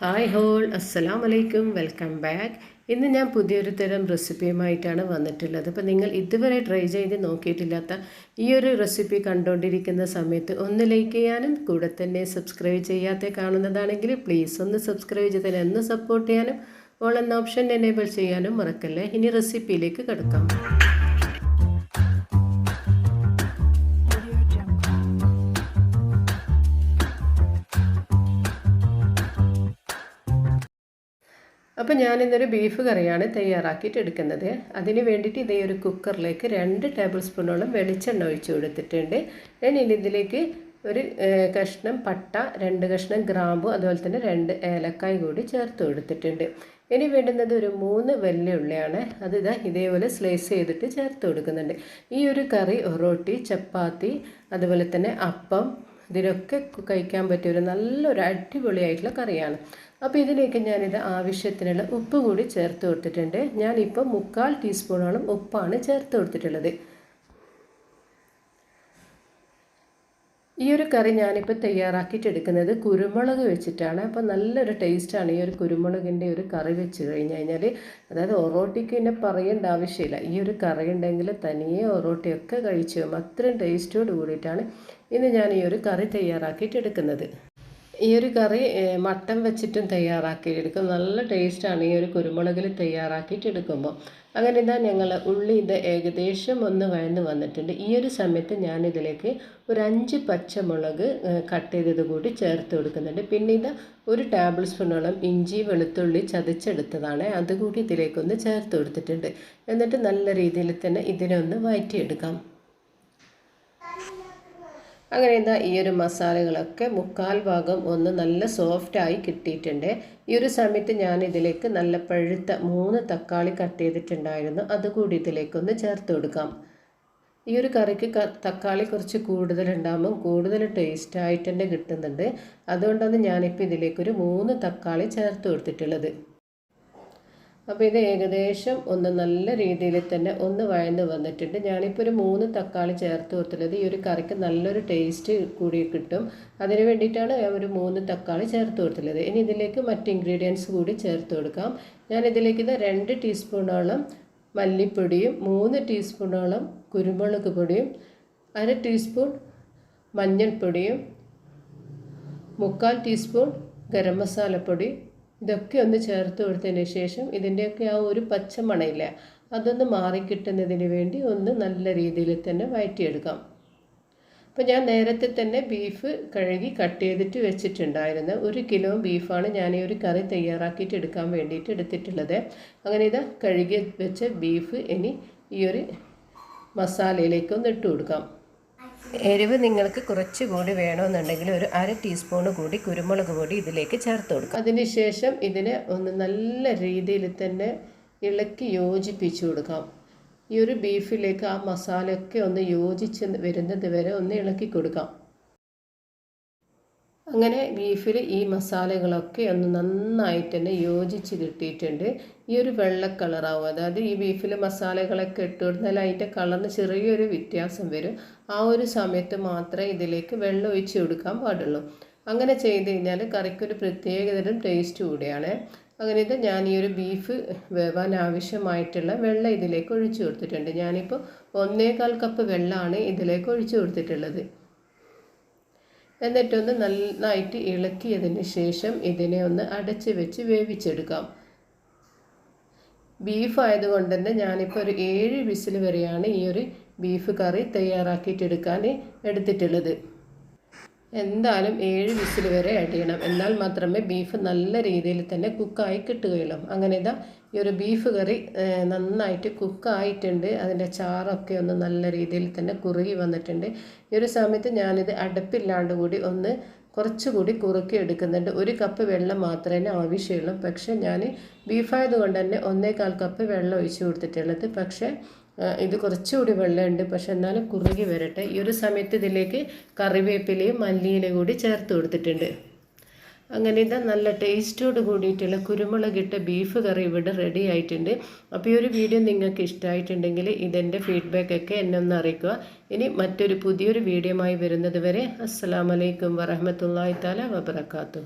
Hi whole അസ്സലാം വലൈക്കും welcome back ഇന്ന് ഞാൻ പുതിയൊരു തരം റെസിപ്പിയുമായിട്ടാണ് വന്നിട്ടുള്ളത്. അപ്പോൾ നിങ്ങൾ ഇതുവരെ ട്രൈ ചെയ്ത് നോക്കിയിട്ടില്ലാത്ത ഈ ഒരു റെസിപ്പി കണ്ടുകൊണ്ടിരിക്കുന്ന സമയത്ത് ഒന്ന് ലൈക്ക് ചെയ്യാനും കൂടെ തന്നെ സബ്സ്ക്രൈബ് ചെയ്യാത്ത കാണുന്നതാണെങ്കിൽ പ്ലീസ് ഒന്ന് സബ്സ്ക്രൈബ് ചെയ്ത് തന്നെ ഒന്ന് സപ്പോർട്ട് ചെയ്യാനും ഓൾ എന്ന ഓപ്ഷൻ എനേബിൾ ചെയ്യാനും മറക്കല്ലേ? ഇനി റെസിപ്പിയിലേക്ക് കിടക്കാം. അപ്പോൾ ഞാനിന്നൊരു ബീഫ് കറിയാണ് തയ്യാറാക്കിയിട്ട് എടുക്കുന്നത്. അതിന് വേണ്ടിയിട്ട് ഇതേ ഒരു കുക്കറിലേക്ക് രണ്ട് ടേബിൾ സ്പൂണോളം വെളിച്ചെണ്ണ ഒഴിച്ചു കൊടുത്തിട്ടുണ്ട്. ഞാൻ ഇനി ഇതിലേക്ക് ഒരു കഷ്ണം പട്ട രണ്ട് കഷ്ണം ഗ്രാമ്പു അതുപോലെ തന്നെ രണ്ട് ഏലക്കായ് കൂടി ചേർത്ത് കൊടുത്തിട്ടുണ്ട്. ഇനി വേണ്ടുന്നത് ഒരു മൂന്ന് വെല്ലുള്ളിയാണ് അത് ഇതാ ഇതേപോലെ സ്ലൈസ് ചെയ്തിട്ട് ചേർത്ത് കൊടുക്കുന്നുണ്ട്. ഈ ഒരു കറി റൊട്ടി ചപ്പാത്തി അതുപോലെ തന്നെ അപ്പം ഇതിനൊക്കെ കഴിക്കാൻ പറ്റിയ ഒരു നല്ലൊരു അടിപൊളിയായിട്ടുള്ള കറിയാണ്. അപ്പോൾ ഇതിലേക്ക് ഞാനിത് ആവശ്യത്തിനുള്ള ഉപ്പ് കൂടി ചേർത്ത് കൊടുത്തിട്ടുണ്ട്. ഞാനിപ്പോൾ മുക്കാൽ ടീസ്പൂണോളം ഉപ്പാണ് ചേർത്ത് കൊടുത്തിട്ടുള്ളത്. ഈ ഒരു കറി ഞാനിപ്പോൾ തയ്യാറാക്കിയിട്ടെടുക്കുന്നത് കുരുമുളക് വെച്ചിട്ടാണ്. അപ്പോൾ നല്ലൊരു ടേസ്റ്റാണ് ഈ ഒരു കുരുമുളകിന്റെ ഒരു കറി വെച്ച് കഴിഞ്ഞ് കഴിഞ്ഞാൽ അതായത് ഒറോട്ടിക്ക് പിന്നെ പറയേണ്ട ആവശ്യമില്ല. ഈ ഒരു കറി ഉണ്ടെങ്കിൽ തനിയെ ഒറോട്ടിയൊക്കെ കഴിച്ചു അത്രയും ടേസ്റ്റോട് കൂടിയിട്ടാണ് ഇന്ന് ഞാൻ ഈ ഒരു കറി തയ്യാറാക്കിയിട്ട് എടുക്കുന്നത് ഈ ഒരു കറി മട്ടൻ വെച്ചിട്ടും തയ്യാറാക്കിയെടുക്കും. നല്ല ടേസ്റ്റാണ് ഈ ഒരു കുരുമുളകിൽ തയ്യാറാക്കിയിട്ട് എടുക്കുമ്പോൾ അങ്ങനെ ഇതാ ഞങ്ങൾ ഉള്ളി ഇത് ഏകദേശം ഒന്ന് വഴന്ന് വന്നിട്ടുണ്ട്. ഈ ഒരു സമയത്ത് ഞാനിതിലേക്ക് ഒരു അഞ്ച് പച്ചമുളക് കട്ട് ചെയ്തത് കൂടി ചേർത്ത് കൊടുക്കുന്നുണ്ട്. പിന്നെ ഇത് ഒരു ടേബിൾ സ്പൂണോളം ഇഞ്ചി വെളുത്തുള്ളി ചതച്ചെടുത്തതാണ്. അതുകൂടി ഇതിലേക്കൊന്ന് ചേർത്ത് കൊടുത്തിട്ടുണ്ട്. എന്നിട്ട് നല്ല രീതിയിൽ തന്നെ ഇതിനൊന്ന് വഴറ്റിയെടുക്കാം അങ്ങനെ എന്താ ഈ ഒരു മസാലകളൊക്കെ മുക്കാൽ ഭാഗം ഒന്ന് നല്ല സോഫ്റ്റായി കിട്ടിയിട്ടുണ്ട്. ഈ ഒരു സമയത്ത് ഞാൻ ഇതിലേക്ക് നല്ല പഴുത്ത മൂന്ന് തക്കാളി കട്ട് ചെയ്തിട്ടുണ്ടായിരുന്നു. അതുകൂടി ഇതിലേക്കൊന്ന് ചേർത്ത് കൊടുക്കാം. ഈ ഒരു കറിക്ക് തക്കാളി കുറച്ച് കൂടുതലുണ്ടാകുമ്പം കൂടുതൽ ടേസ്റ്റായിട്ട് തന്നെ കിട്ടുന്നുണ്ട്. അതുകൊണ്ടാണ് ഞാനിപ്പോൾ ഇതിലേക്കൊരു മൂന്ന് തക്കാളി ചേർത്ത് കൊടുത്തിട്ടുള്ളത്. അപ്പോൾ ഇത് ഏകദേശം ഒന്ന് നല്ല രീതിയിൽ തന്നെ ഒന്ന് വഴന്ന് വന്നിട്ടുണ്ട്. ഞാനിപ്പോൾ ഒരു മൂന്ന് തക്കാളി ചേർത്ത് കൊടുത്തുള്ളത് ഈ ഒരു കറിക്ക് നല്ലൊരു ടേസ്റ്റ് കൂടി കിട്ടും. അതിന് വേണ്ടിയിട്ടാണ് ഒരു മൂന്ന് തക്കാളി ചേർത്ത് കൊടുത്തുള്ളത് ഇനി ഇതിലേക്ക് മറ്റ് ഇൻഗ്രീഡിയൻസ് കൂടി ചേർത്ത് കൊടുക്കാം. ഞാൻ ഇതിലേക്ക് ഇത് രണ്ട് ടീസ്പൂണോളം മല്ലിപ്പൊടിയും മൂന്ന് ടീസ്പൂണോളം കുരുമുളക് പൊടിയും അര ടീസ്പൂൺ മഞ്ഞൾപ്പൊടിയും മുക്കാൽ ടീസ്പൂൺ ഗരം മസാലപ്പൊടി ഇതൊക്കെ ഒന്ന് ചേർത്ത് കൊടുത്തതിന് ശേഷം ഇതിന്റെയൊക്കെ ആ ഒരു പച്ചമണയില്ല അതൊന്ന് മാറിക്കിട്ടുന്നതിന് വേണ്ടി ഒന്ന് നല്ല രീതിയിൽ തന്നെ വഴറ്റിയെടുക്കാം അപ്പോൾ ഞാൻ നേരത്തെ തന്നെ ബീഫ് കഴുകി കട്ട് ചെയ്തിട്ട് വെച്ചിട്ടുണ്ടായിരുന്നു ഒരു കിലോ ബീഫാണ് ഞാൻ ഈ ഒരു കറി തയ്യാറാക്കിയിട്ട് എടുക്കാൻ വേണ്ടിയിട്ട് എടുത്തിട്ടുള്ളത്. അങ്ങനെ ഇതാ കഴുകി വെച്ച ബീഫ് ഇനി ഈ ഒരു മസാലയിലേക്ക് ഒന്ന് ഇട്ട് കൊടുക്കാം. എരിവ് നിങ്ങൾക്ക് കുറച്ച് കൂടി വേണമെന്നുണ്ടെങ്കിൽ ഒരു അര ടീസ്പൂൺ കൂടി കുരുമുളക് പൊടി ഇതിലേക്ക് ചേർത്ത് കൊടുക്കുക അതിനുശേഷം ഇതിനെ ഒന്ന് നല്ല രീതിയിൽ തന്നെ ഇളക്കി യോജിപ്പിച്ചു കൊടുക്കാം. ഈ ഒരു ബീഫിലേക്ക് ആ മസാലയൊക്കെ ഒന്ന് യോജിച്ച് വരുന്നത് വരെ ഒന്ന് ഇളക്കി കൊടുക്കാം. അങ്ങനെ ബീഫിൽ ഈ മസാലകളൊക്കെ ഒന്ന് നന്നായിട്ട് തന്നെ യോജിച്ച് കിട്ടിയിട്ടുണ്ട്. ഈ ഒരു വെള്ള കളറാവും. അതായത് ഈ ബീഫിൽ മസാലകളൊക്കെ ഇട്ട് കൊടുത്താൽ അതിന്റെ കളറിന് ചെറിയൊരു വ്യത്യാസം വരും. ആ ഒരു സമയത്ത് മാത്രമേ ഇതിലേക്ക് വെള്ളം ഒഴിച്ച് കൊടുക്കാൻ പാടുള്ളൂ. അങ്ങനെ ചെയ്ത് കഴിഞ്ഞാൽ കറിക്കൊരു പ്രത്യേകതരം ടേസ്റ്റ് കൂടിയാണ്. അങ്ങനെ ഇത് ഞാൻ ഈ ഒരു ബീഫ് വേവാൻ ആവശ്യമായിട്ടുള്ള വെള്ളം ഇതിലേക്ക് ഒഴിച്ചു കൊടുത്തിട്ടുണ്ട്. ഞാനിപ്പോൾ ഒന്നേകാൽ കപ്പ് വെള്ളമാണ് ഇതിലേക്ക് ഒഴിച്ചു കൊടുത്തിട്ടുള്ളത്. എന്നിട്ടൊന്ന് നന്നായിട്ട് ഇളക്കിയതിന് ശേഷം ഇതിനെ ഒന്ന് അടച്ച് വെച്ച് വേവിച്ചെടുക്കാം. ബീഫ് ആയതുകൊണ്ട് തന്നെ ഞാനിപ്പോൾ ഒരു ഏഴ് വിസിൽ വരെയാണ് ഈ ഒരു ബീഫ് കറി തയ്യാറാക്കിയിട്ടെടുക്കാൻ എടുത്തിട്ടുള്ളത്. എന്തായാലും ഏഴ് വിസിൽ വരെ അടിയണം. എന്നാൽ മാത്രമേ ബീഫ് നല്ല രീതിയിൽ തന്നെ കുക്കായി കിട്ടുകയുള്ളൂ. അങ്ങനെ ഇതാ ഈ ഒരു ബീഫ് കറി നന്നായിട്ട് കുക്കായിട്ടുണ്ട് അതിന്റെ ചാറൊക്കെ ഒന്ന് നല്ല രീതിയിൽ തന്നെ കുറുകി വന്നിട്ടുണ്ട്. ഈ ഒരു സമയത്ത് ഞാനിത് അടുപ്പില്ലാണ്ട് കൂടി ഒന്ന് കുറച്ചുകൂടി കുറുക്കി എടുക്കുന്നുണ്ട്. ഒരു കപ്പ് വെള്ളം മാത്രമേ ആവശ്യമുള്ളൂ. പക്ഷേ ഞാൻ ബീഫായതുകൊണ്ട് തന്നെ ഒന്നേകാൽ കപ്പ് വെള്ളം ഒഴിച്ചു കൊടുത്തിട്ടുള്ളത്. പക്ഷേ ഇത് കുറച്ചുകൂടി വെള്ളമുണ്ട്. പക്ഷെ എന്നാലും കുറുകി വരട്ടെ. ഈ ഒരു സമയത്ത് ഇതിലേക്ക് കറിവേപ്പിലയും മല്ലിയിലയും കൂടി ചേർത്ത് കൊടുത്തിട്ടുണ്ട്. അങ്ങനെ ഇതാ നല്ല ടേസ്റ്റോട് കൂടിയിട്ടുള്ള കുരുമുളകിട്ട ബീഫ് കറി ഇവിടെ റെഡി ആയിട്ടുണ്ട്. അപ്പോൾ ഈ ഒരു വീഡിയോ നിങ്ങൾക്ക് ഇഷ്ടമായിട്ടുണ്ടെങ്കിൽ ഇതെന്റെ ഫീഡ്ബാക്കൊക്കെ എന്നെ ഒന്ന് അറിയിക്കുക. ഇനി മറ്റൊരു പുതിയൊരു വീഡിയോ ആയി വരുന്നത് വരെ അസ്സാം വലൈക്കും താല വബർക്കാത്തു